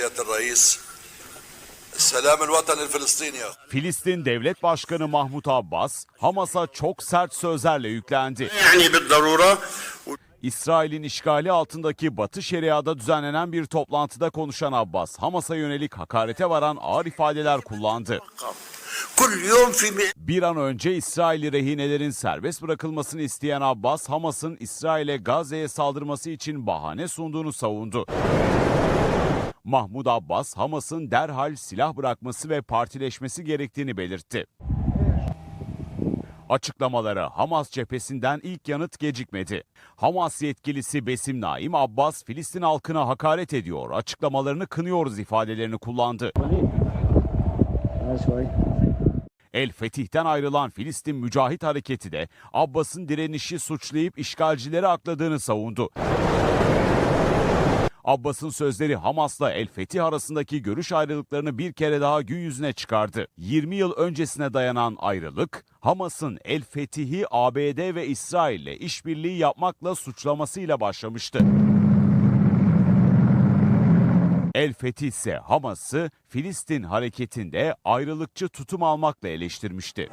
سيادة الرئيس السلام الوطني الفلسطيني يا أخي. Filistin Devlet Başkanı Mahmut Abbas, Hamas'a çok sert sözlerle yüklendi. يعني بالضرورة İsrail'in işgali altındaki Batı Şeria'da düzenlenen bir toplantıda konuşan Abbas, Hamas'a yönelik hakarete varan ağır ifadeler kullandı. كل يوم في مئة Bir an önce İsrailli rehinelerin serbest bırakılmasını isteyen Abbas, Hamas'ın İsrail'e Gazze'ye saldırması için bahane sunduğunu savundu. Mahmud Abbas, Hamas'ın derhal silah bırakması ve partileşmesi gerektiğini belirtti. Açıklamaları Hamas cephesinden ilk yanıt gecikmedi. Hamas yetkilisi Besim Naim Abbas, Filistin halkına hakaret ediyor, açıklamalarını kınıyoruz ifadelerini kullandı. El Fetih'ten ayrılan Filistin Mücahit Hareketi de Abbas'ın direnişi suçlayıp işgalcileri akladığını savundu. Abbas'ın sözleri Hamas'la El Fetih arasındaki görüş ayrılıklarını bir kere daha gün yüzüne çıkardı. 20 yıl öncesine dayanan ayrılık, Hamas'ın El Fetih'i ABD ve İsrail'le işbirliği yapmakla suçlamasıyla başlamıştı. El Fetih ise Hamas'ı Filistin hareketinde ayrılıkçı tutum almakla eleştirmişti.